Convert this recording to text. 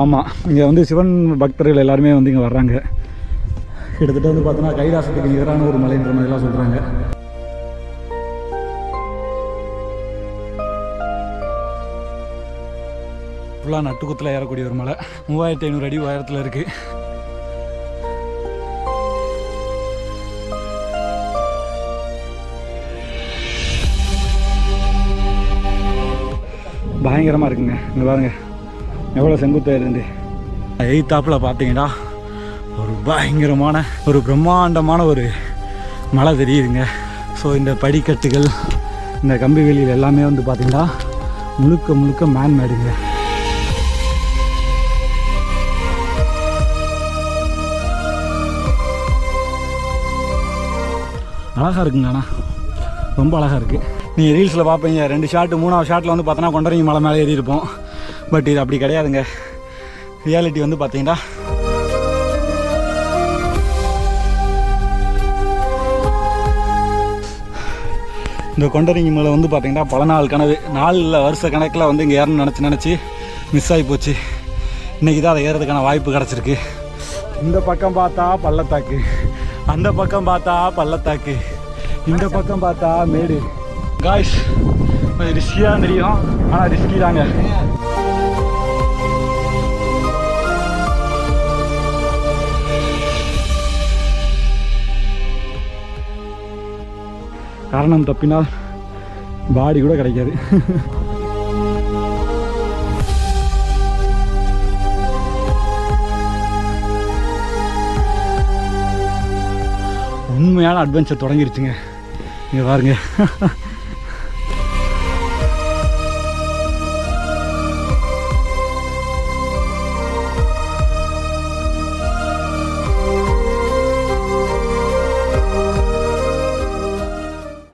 ஆமாம் இங்கே வந்து சிவன் பக்தர்கள் எல்லாருமே வந்து இங்கே வர்றாங்க. கிட்டத்தட்ட வந்து பார்த்தோன்னா கைலாசத்துக்கு நிகரான ஒரு மலைன்ற மாதிரிலாம் சொல்கிறாங்க ஃபுல்லாக நட்டுக்குத்தில் ஏறக்கூடிய ஒரு மலை. மூவாயிரத்தி ஐநூறு அடி உயரத்தில் இருக்குது பயங்கரமாக இருக்குங்க. இங்கே பாருங்க. எவ்வளோ செங்குத்தாக இருந்து? எய்த்தாப்பில் பார்த்தீங்கன்னா ஒரு பயங்கரமான ஒரு பிரம்மாண்டமான ஒரு மலை தெரியுதுங்க. ஸோ இந்த படிக்கட்டுகள் இந்த கம்பி வேலியில் எல்லாமே வந்து பார்த்தீங்கன்னா முழுக்க முழுக்க மேன் மேடுங்க அழகாக இருக்குங்க அண்ணா ரொம்ப அழகாக இருக்குது நீங்கள் ரீல்ஸில் பார்ப்பீங்க ரெண்டு ஷாட்டு மூணாவது ஷாட்டில் வந்து பார்த்தோன்னா கொண்டரங்கி மலை மேலே ஏறி இருப்போம் பட் இது அப்படி கிடையாதுங்க. ரியாலிட்டி வந்து பார்த்தீங்கன்னா இந்த கொண்டரிங்க மேலே வந்து பார்த்தீங்கன்னா பல நாள் கனவு. நாளில் வருஷ கணக்கில் வந்து இங்கே ஏறணும்னு நினச்சி நினச்சி மிஸ் ஆகி போச்சு. இன்றைக்கி தான் அதை ஏறதுக்கான வாய்ப்பு கிடச்சிருக்கு. இந்த பக்கம் பார்த்தா பள்ளத்தாக்கு. அந்த பக்கம் பார்த்தா பள்ளத்தாக்கு. இந்த பக்கம் பார்த்தா மேடு. காய்ஸ் கொஞ்சம் ரிஸ்கியாக தெரியும். ஆனால் ரிஸ்கி தாங்க. காரணம் தப்பினால் பாடி கூட கிடைக்காது. உண்மையான அட்வென்ச்சர் தொடங்கிருச்சுங்க. இங்கே பாருங்கள்